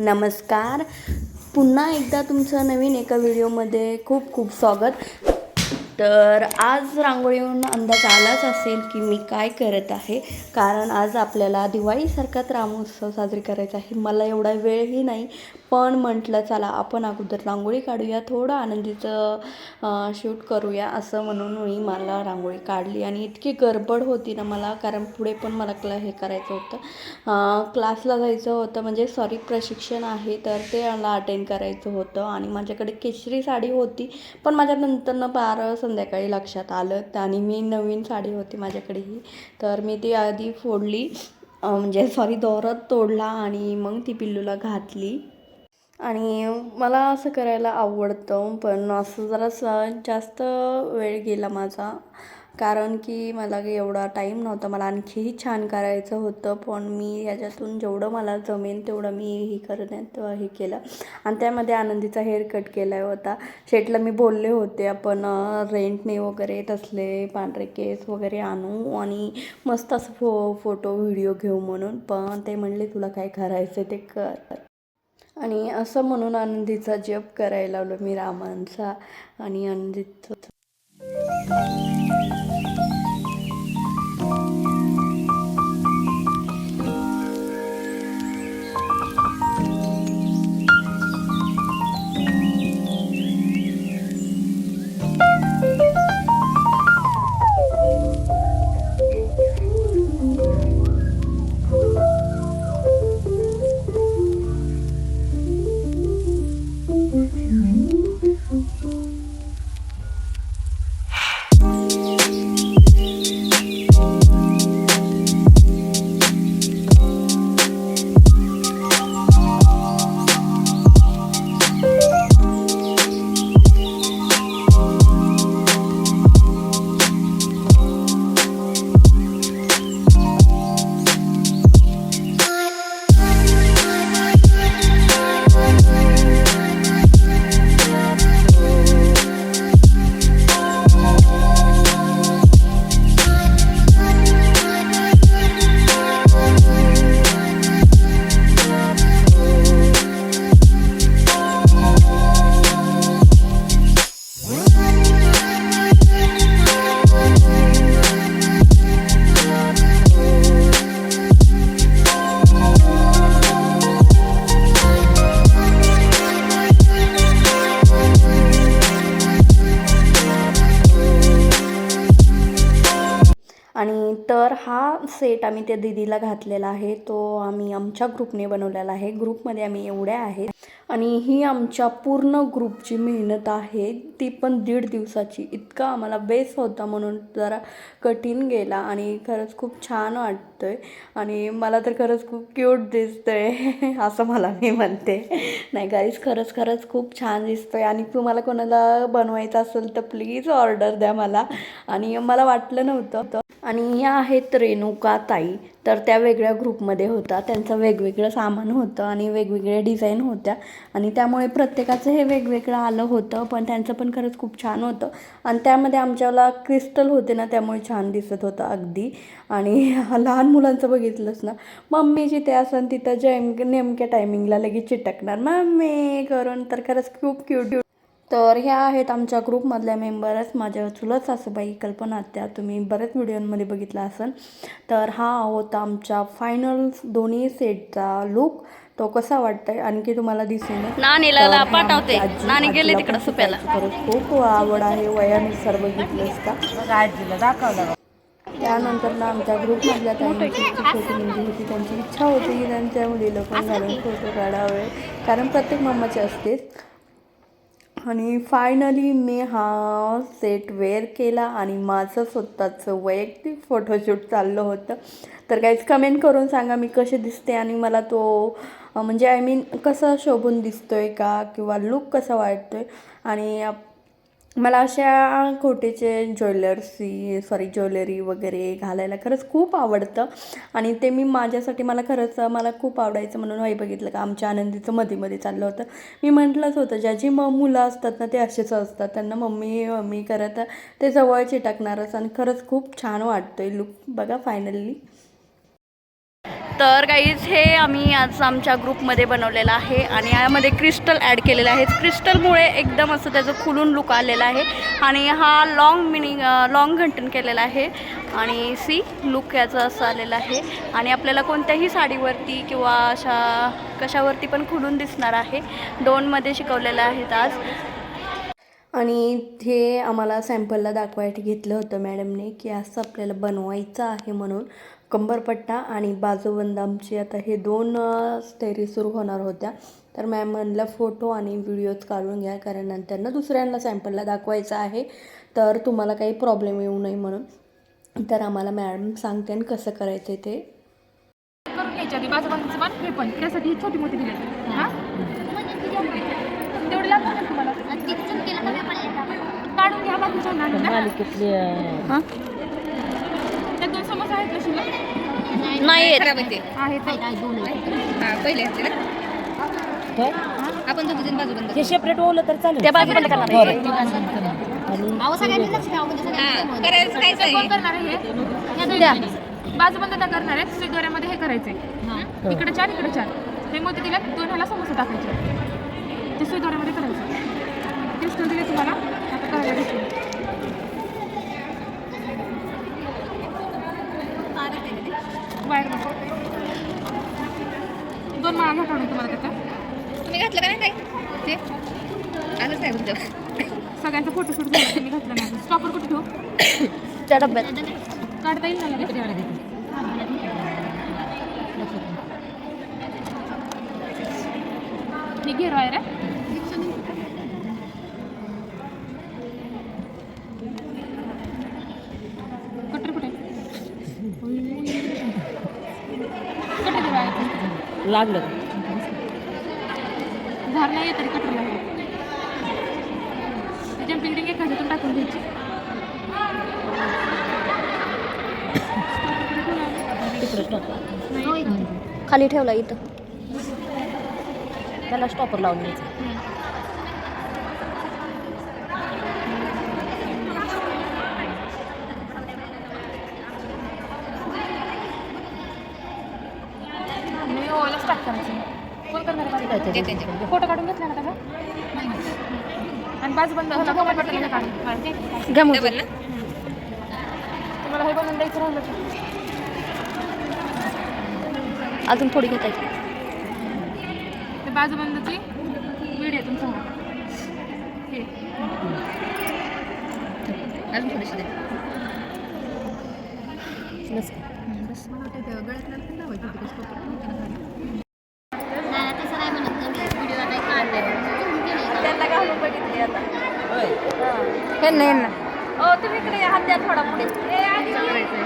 नमस्कार. पुन्हा एकदा तुमचं नवीन एका व्हिडिओमध्ये खूप खूप स्वागत. तर आज रांगोळीहून अंदाज आलाच असेल की मी काय करत आहे. कारण आज आपल्याला दिवाळीसारखाच रामोत्सव साजरी करायचा आहे. मला एवढा वेळही नाही. पण म्हटलं चला आपण अगोदर रांगोळी काढूया थोडं आनंदीचं शूट करूया असं म्हणून मी मला रांगोळी काढली. आणि इतकी गडबड होती ना मला कारण पुढे पण मला क्ला हे करायचं होतं. क्लासला जायचं होतं म्हणजे सॉरी प्रशिक्षण आहे तर ते मला अटेंड करायचं होतं. आणि माझ्याकडे केशरी साडी होती पण माझ्या नंतरनं पार संध्याकाळी लक्षात आलं. आणि मी नवीन साडी होती माझ्याकडे ही तर मी ती आधी फोडली म्हणजे सॉरी दोरत तोडला आणि मग ती पिल्लूला घातली. आणि मला असं करायला आवडतं पण असं जरासं जास्त वेळ गेला माझा. कारण की मला एवढा टाईम नव्हता. मला आणखीही छान करायचं होतं पण मी याच्यातून जेवढं मला जमेल तेवढं मी हे करण्यात हे केलं. आणि त्यामध्ये आनंदीचा हेअर कट केला होता. शेटला मी बोलले होते आपण रेंटने वगैरे तसले पांढरे केस वगैरे आणू आणि मस्त असं फो फोटो व्हिडिओ घेऊ म्हणून. पण ते म्हणले तुला काय करायचं ते कर. आणि असं म्हणून आनंदीचा जप करायला लावलं मी रामांचा आणि आनंदीचं. आम्ही त्या दिदीला घातलेला आहे. तो आम्ही आमच्या ग्रुपने बनवलेला आहे. ग्रुपमध्ये आम्ही एवढ्या आहेत. आणि ही आमच्या पूर्ण ग्रुपची मेहनत आहे. ती पण दीड दिवसाची. इतका आम्हाला बेस होता म्हणून जरा कठीण गेला आणि खरंच खूप छान वाटतंय. आणि मला तर खरंच खूप क्यूट दिसतंय. असं मला मी म्हणते. नाही गाईस खरंच खरंच खूप छान दिसतोय. आणि तुम्हाला कोणाला बनवायचं असेल तर प्लीज ऑर्डर द्या मला. आणि मला वाटलं नव्हतं. आणि या आहेत रेणुका ताई. तर त्या वेगळ्या ग्रुपमध्ये होता त्यांचं वेगवेगळं सामान होतं आणि वेगवेगळ्या डिझाईन होत्या. आणि त्यामुळे प्रत्येकाचं हे वेगवेगळं आलं होतं पण त्यांचं पण खरंच खूप छान होतं. आणि त्यामध्ये आमच्याला क्रिस्टल होते ना त्यामुळे छान दिसत होतं अगदी. आणि लहान मुलांचं बघितलंच ना मम्मी जिथे असन तिथं जेम नेमक्या टायमिंगला लगेच चिटकणार. मम्मी करून तर खरंच खूप क्यूट तर ह्या आहेत आमच्या ग्रुपमधल्या मेंबरच माझ्या चुलत सासूबाई कल्पना त्या तुम्ही बऱ्याच व्हिडिओमध्ये बघितला असेल. तर हा होता आमच्या फायनल दोन्ही सेटचा लुक तो कसा वाटतंय आणखी तुम्हाला दिसेल. नानीला तर ह्या पाठवते. आमची आजी- नानी गेली आजीला तिकडं पण सुप्याला. शिकायची खरंच खूप आवड आहे. वयानुसार बघितलंस का त्यानंतर ना आमच्या ग्रुपमधल्या छोटी मुलगी होती. त्यांची इच्छा होती की त्यांच्या मुलीला पण घालून फोटो काढावे. कारण प्रत्येक मम्माचे असतेच. आणि फायनली मी हा सेट वेअर केला आणि माझं स्वतःचं वैयक्तिक फोटोशूट चाललं होतं. तर काहीच कमेंट करून सांगा मी कसे दिसते आणि मला तो म्हणजे आय मीन कसं शोभून दिसतो आहे का किंवा लुक कसा वाटतो आहे आणि मला अशा खोटेचे ज्वेलर्सी सॉरी ज्वेलरी वगैरे घालायला खरंच खूप आवडतं. आणि ते मी माझ्यासाठी मला खरंच मला खूप आवडायचं म्हणून वाई बघितलं का आमच्या आनंदीचं मध्ये मध्ये चाललं होतं. मी म्हटलंच होतं ज्याची म मुलं असतात ना ते असेच असतात. त्यांना मम्मी मम्मी करत ते जवळ चिटकणारच आणि खरंच खूप छान वाटतोय लुक बघा फायनली तर काहीच हे आम्ही आज आमच्या ग्रुपमध्ये बनवलेलं आहे आणि यामध्ये क्रिस्टल ॲड केलेलं आहे. क्रिस्टलमुळे एकदम असं त्याचं खुलून लुक आलेला आहे. आणि हा लाँग मिनिंग लाँग घंटन केलेला आहे. आणि सी लुक याचं असं आलेलं आहे. आणि आपल्याला कोणत्याही साडीवरती किंवा अशा कशावरती पण खुलून दिसणार आहे. दोनमध्ये शिकवलेलं आहेत आज. आणि हे आम्हाला सॅम्पलला दाखवायला घेतलं होतं मॅडमने की असं आपल्याला बनवायचं आहे म्हणून कंबरपट्टा आणि बाजूबंद आमची आता हे दोन स्टेरी सुरू होणार होत्या. तर मॅम म्हणलं फोटो आणि व्हिडिओज काढून घ्या कारण नंतर ना दुसऱ्यांना सॅम्पलला दाखवायचं आहे. तर तुम्हाला काही प्रॉब्लेम येऊ नये म्हणून. तर आम्हाला मॅडम सांगते आणि कसं करायचं ते. करून बाजूबाजूचं पण हे पण. त्यासाठी छोटी मोठी दिली तेवढी लागणार काढून घ्या हां? त्या दोन समोसा आहेत नाही येत. आहेत पहिले असते ना आपण दोघी बाजू बंद हे सेपरेट ओलं तर चालेल. त्या बाजूबंद करणार. आहे. करायचं कायच कोण आहे करणार हे आहेत. हे करायचंय. इकडे चार इकडे चार. हे मोती दिल्यात दोन ह्याला समोसा टाकायचे. ते सुई दोऱ्यामध्ये करायचं. टेस्ट दिले तुम्हाला आता करायला घेतलं वायर नको. दोन माळा घ्या काढून तुम्हाला त्याचा तुम्ही घातलं का नाही काय ते? आलंच नाही तुमच्या सगळ्यांचा फोटो शूट झाला तुम्ही घातला नाही. स्टॉपर कुठे ठेवू? त्या डब्यात. काढता येईल ना लगेच? हे घे वायर आहे कटर लागलं. धार नाही तरी कटरला जम्पिंग रिंग एका ह्याच्यातून टाकून घ्यायची स्टॉपर खाली ठेवला इथं. त्याला स्टॉपर लावून घ्यायचं. फोटो काढून घेतला ना त्याचा आणि बाजू बंद हे तुम्हाला हे बनवून द्यायचं राहिलं अजून थोडी घेता येईल. ते बाजूबंदची व्हिडिओ तुमचा. हा. हे अजून थोडीशी बस ते गळ्यातलं पण लावायचं होतं कसं त्यांना घालून बघितले आता हे नाही ना ओ तुम्ही इकडे हात द्या थोडा पुढे.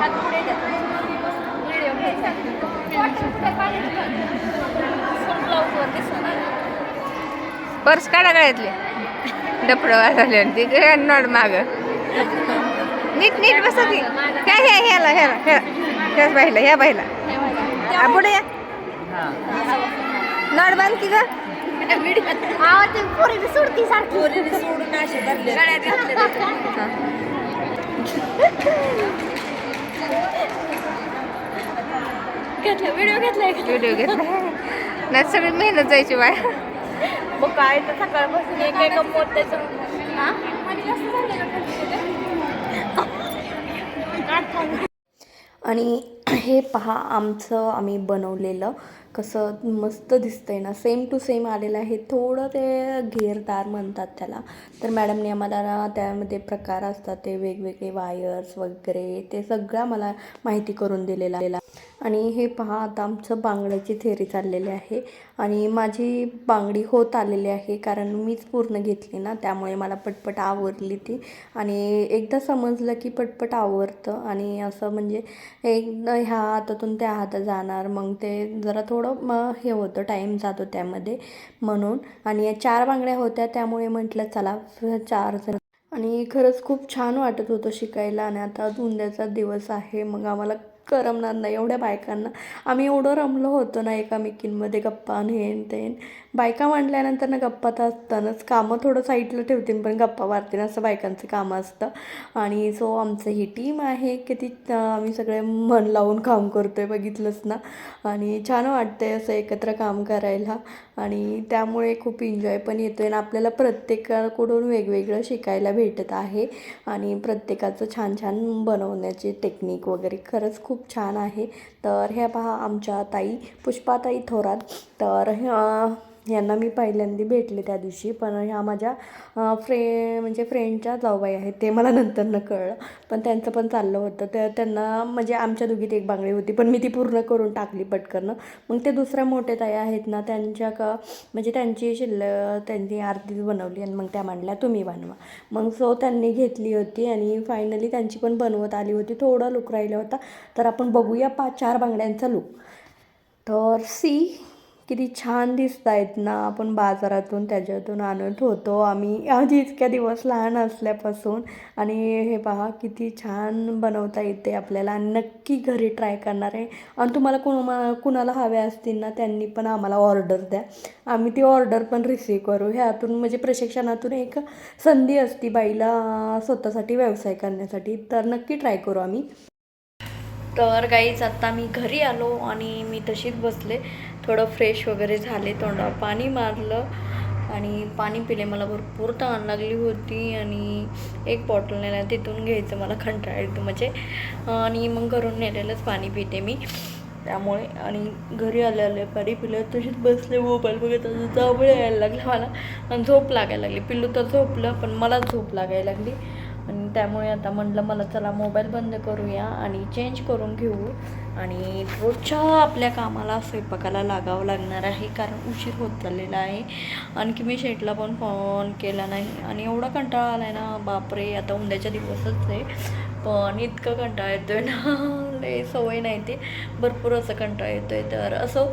हात पुढे द्या. व्हिडिओ ब्लाऊजवर दिसणार पर्स काढा गळ्यातले. डफडं झाले ते नड माग. नीट नीट बसा ती. ह्या ह्या ह्याला ह्याला ह्या ह्याच बाईला ह्या बाईला. हा, पुढे या. नड बांध की ग? घेतलं व्हिडिओ घेतलाय व्हिडिओ घेतला. नाही सगळी मेहनत जायची बाय. मग काय तर सकाळपासून एक एक मोत त्याचं. हा? आणि हे पहा आमचं आम्ही बनवलेलं कसं मस्त दिसतंय ना. सेम टू सेम आलेलं आहे. थोडं ते घेरदार म्हणतात त्याला. तर मॅडमने आम्हाला त्यामध्ये प्रकार असतात ते वेगवेगळे वायर्स वगैरे ते सगळं मला माहिती करून दिलेला आहे. आणि हे पहा आता आमचं बांगड्याची थेरी चाललेली आहे. आणि माझी बांगडी होत आलेली आहे कारण मीच पूर्ण घेतली ना त्यामुळे मला पटपट आवरली ती. आणि एकदा समजलं की पटपट आवरतं. आणि असं म्हणजे एक ह्या हातातून त्या हातात जाणार. मग ते जरा थोडं मग हे होतं टाईम जातो त्यामध्ये म्हणून. आणि या चार बांगड्या होत्या त्यामुळे म्हटलं चला चार जण. आणि खरंच खूप छान वाटत होतं शिकायला. आणि आता उद्याचा दिवस आहे मग आम्हाला करमणार नाही एवढ्या बायकांना. आम्ही एवढं रमलो होतो ना एकामेकींमध्ये गप्पा आणि हेन तेन बायका म्हटल्यानंतर ना गप्पा तर असतानाच कामं थोडं साईडला ठेवतील पण गप्पा मारतील असं बायकांचं कामं असतं. आणि सो आमचं ही टीम आहे की ती आम्ही सगळे मन लावून काम करतो आहे बघितलंच ना. आणि छान वाटतं आहे असं एकत्र काम करायला. आणि त्यामुळे खूप एन्जॉय पण येतो आहे आणि आपल्याला प्रत्येकाकडून वेगवेगळं शिकायला भेटत आहे. आणि प्रत्येकाचं छान छान बनवण्याचे टेक्निक वगैरे खरंच खूप छान आहे. तर ह्या पहा आमच्या ताई पुष्पाताई थोरात. तर ह्या यांना मी पहिल्यांदा भेटले त्या दिवशी. पण ह्या माझ्या फ्रे म्हणजे फ्रेंडच्या जाऊबाई आहेत ते मला नंतर न कळलं. पण त्यांचं पण चाललं होतं. तर त्यांना म्हणजे आमच्या दोघीत एक बांगडी होती पण मी ती पूर्ण करून टाकली पटकन. मग ते दुसऱ्या मोठे ताई आहेत ना त्यांच्या का म्हणजे त्यांची शिल्लक त्यांनी आरतीच बनवली आणि मग त्या म्हणल्या तुम्ही बनवा. मग सो त्यांनी घेतली होती आणि फायनली त्यांची पण बनवत आली होती. थोडा लुक राहिला होता. तर आपण बघूया पाच चार बांगड्यांचा लुक. तर सी किती छान दिसत आहेत ना. आपण बाजारातून त्याच्यातून आणत होतो आम्ही आधी इतक्या दिवस लहान असल्यापासून. आणि हे पहा किती छान बनवता येते आपल्याला. आणि नक्की घरी ट्राय करणार आहे. आणि तुम्हाला कुणा कुणाला हव्या असतील ना त्यांनी पण आम्हाला ऑर्डर द्या. आम्ही ती ऑर्डर पण रिसीव करू. ह्यातून म्हणजे प्रशिक्षणातून एक संधी असती बाईला स्वतःसाठी व्यवसाय करण्यासाठी. तर नक्की ट्राय करू आम्ही. तर गाईच आत्ता मी घरी आलो आणि मी तशीच बसले. थोडं फ्रेश वगैरे झाले तोंडावर पाणी मारलं आणि पाणी पिले. मला भरपूर तहान लागली होती आणि एक बॉटल नेल्या तिथून घ्यायचं मला कंटाळा येतो. म्हणजे आणि मग घरून नेलेलंच पाणी पिते मी. त्यामुळे आणि घरी आले आले पाणी पिलं. तशीच बसले मोबाईल बघत असं जवळ यायला लागलं मला. आणि झोप लागायला लागली. पिल्लू तर झोपलं पण मला झोप लागायला लागली. त्यामुळे आता म्हटलं मला चला मोबाईल बंद करूया आणि चेंज करून घेऊ. आणि रोजच्या आपल्या कामाला स्वयंपाकाला लागावं लागणार आहे कारण उशीर होत चाललेला आहे. आणखी मी शेटला पण फोन केला नाही. आणि एवढा कंटाळा आला आहे ना बापरे आता उद्याच्या दिवसच आहे. पण इतकं कंटाळा येतो आहे ना लय सवय नाही ते. भरपूर असं कंटाळा येतो आहे तर असं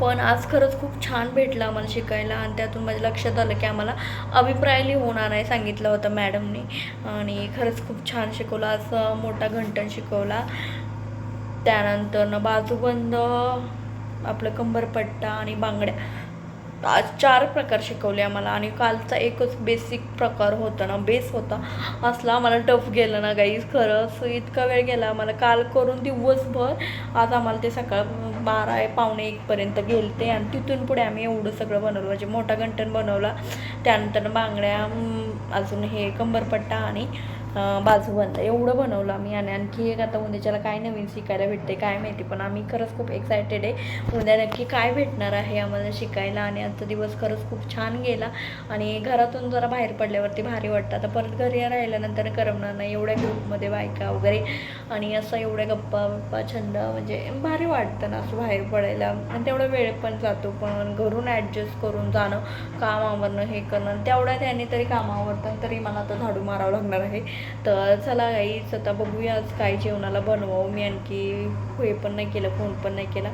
पण आज खरंच खूप छान भेटलं आम्हाला शिकायला आणि त्यातून माझ्या लक्षात आलं की आम्हाला अभिप्राय लिहून आहे सांगितलं होतं मॅडमनी. आणि खरंच खूप छान शिकवलं असं मोठा घंटण शिकवला. त्यानंतर बाजूबंद आपलं कंबरपट्टा आणि बांगड्या. आज चार प्रकार शिकवले आम्हाला आणि कालचा एकच बेसिक प्रकार होता ना बेस होता. असला आम्हाला टफ गेलं ना गाईज खरंच इतका वेळ गेला आम्हाला. काल करून दिवसभर आज आम्हाला ते सकाळ बारा पावणे एकपर्यंत गेलते आणि तिथून पुढे आम्ही एवढं सगळं बनवलं. म्हणजे मोठा गंटन बनवला. त्यानंतर बांगड्या अजून हे कंबरपट्टा आणि बाजू बनतं एवढं बनवलं आम्ही आणि आणखी एक आता उद्याच्याला काय नवीन शिकायला भेटते काय माहिती पण आम्ही खरंच खूप एक्सायटेड आहे. उद्या नक्की काय भेटणार आहे आम्हाला शिकायला आणि आजचा दिवस खरंच खूप छान गेला. आणि घरातून जरा बाहेर पडल्यावरती भारी वाटतं. आता परत घरी राहिल्यानंतर करमणार नाही एवढ्या ग्रुपमध्ये बायका वगैरे आणि असं एवढ्या गप्पा गप्पा छंद म्हणजे भारी वाटतं ना असं बाहेर पडायला. आणि तेवढा वेळ पण जातो पण घरून ॲडजस्ट करून जाणं कामावरनं हे करणं तेवढ्या त्याने तरी कामावरतं तरी मला आता झाडू मारावं लागणार आहे. तर चला गाईच आता बघूया आज काय जेवणाला बनवावं. मी आणखी हे पण नाही केलं फोन पण नाही केला.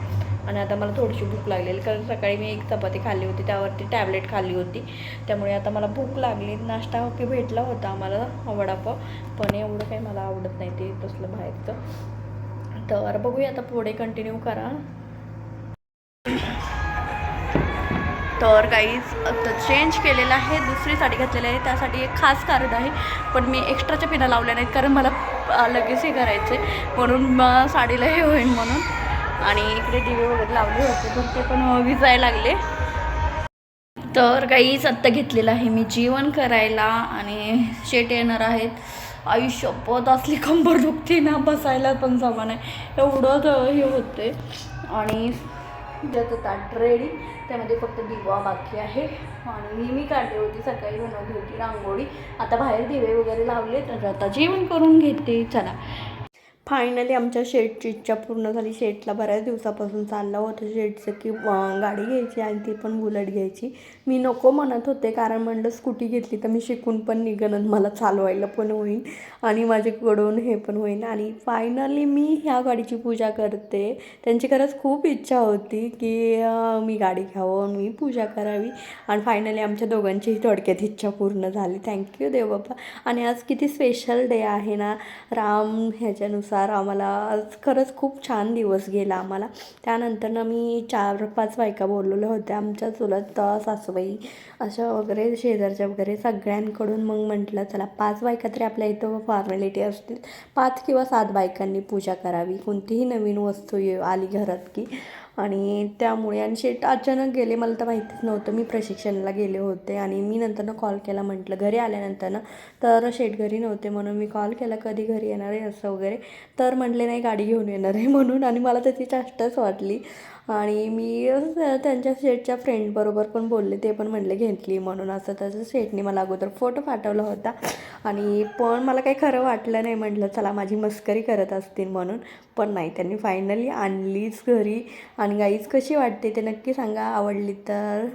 आणि आता मला थोडीशी भूक लागलेली कारण सकाळी मी एक चपाती खाल्ली होती त्यावरती टॅबलेट खाल्ली होती. त्यामुळे आता मला भूक लागली. नाश्ता की भेटला होता आम्हाला वडापाव. पण एवढं काही मला आवडत नाही ते तसलं बाहेरचं. तर बघूया आता पुढे कंटिन्यू करा. तर काहीच आता चेंज केलेलं आहे. दुसरी साडी घातलेली आहे. त्यासाठी एक खास कारण आहे. पण मी एक्स्ट्राच्या पिना लावल्या नाहीत कारण मला लगेच हे करायचे म्हणून मग साडीला हे होईल म्हणून. आणि इकडे दिवे वगैरे लावले होते. पण ते पण विजाय विजायला लागले. तर काहीच आत्ता घेतलेलं आहे मी जेवण करायला. आणि शेट येणार आहेत. आयुष्यपत असली कंबर दुखते ना बसायला पण जमा नाही. एवढं हे होते आणि ज्याचं ताट रेडी त्यामध्ये फक्त दिवा बाकी आहे. आणि ही मी काढली होती सकाळी बनवली होती रांगोळी. आता बाहेर दिवे वगैरे लावले तर आता जेवण करून घेते. चला. फायनली आमच्या शेटची इच्छा पूर्ण झाली. शेटला बऱ्याच दिवसापासून चाललं होतं शेटचं की गाडी घ्यायची आणि ती पण बुलेट घ्यायची. मी नको म्हणत होते कारण म्हणलं स्कूटी घेतली तर मी शिकून पण निघन मला चालवायला पण होईल आणि माझ्याकडून हे पण होईल आणि फायनली मी ह्या गाडीची पूजा करते. त्यांची खरंच खूप इच्छा होती की मी गाडी घ्यावं मी पूजा करावी. आणि फायनली आमच्या दोघांचीही थोडक्यात इच्छा पूर्ण झाली. थँक्यू देव बाबा आणि आज किती स्पेशल डे आहे ना. राम ह्याच्यानुसार त्यानुसार आम्हाला खरंच खूप छान दिवस गेला आम्हाला. त्यानंतर ना मी चार पाच बायका बोललेल्या होत्या. आमच्या चुलत सासूबाई अशा वगैरे शेजारच्या वगैरे सगळ्यांकडून मग म्हटलं चला पाच बायका तरी आपल्या इथं फॉर्मॅलिटी असतील. पाच किंवा सात बायकांनी पूजा करावी. कोणतीही नवीन वस्तू ये आली घरात की. आणि त्यामुळे आणि शेट अचानक गेले मला तर माहितीच नव्हतं. मी प्रशिक्षणाला गेले होते आणि मी नंतरनं कॉल केला म्हटलं घरी आल्यानंतर ना तर शेट घरी नव्हते म्हणून मी कॉल केला कधी घरी येणार आहे? असं वगैरे. तर म्हटले नाही गाडी घेऊन येणार आहे. म्हणून आणि मला त्याची चाष्टच वाटली. आणि मी त्यांच्या शेटच्या फ्रेंडबरोबर पण बोलले ते पण म्हणले घेतली म्हणून. असं त्याचं शेटने मला अगोदर फोटो पाठवला होता. आणि पण मला काही खरं वाटलं नाही. म्हटलं चला माझी मस्करी करत असतील म्हणून. पण नाही त्यांनी फायनली आणलीच घरी. आणि गाईच कशी वाटते ते नक्की सांगा. आवडली तर.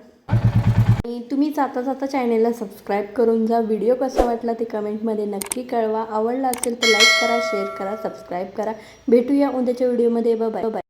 आणि तुम्ही जाता जाता चॅनेलला सबस्क्राईब करून जा व्हिडिओ कसा वाटला ते कमेंटमध्ये नक्की कळवा. आवडला असेल तर लाईक करा शेअर करा सबस्क्राईब करा. भेटूया उद्याच्या व्हिडिओमध्ये बाय बाय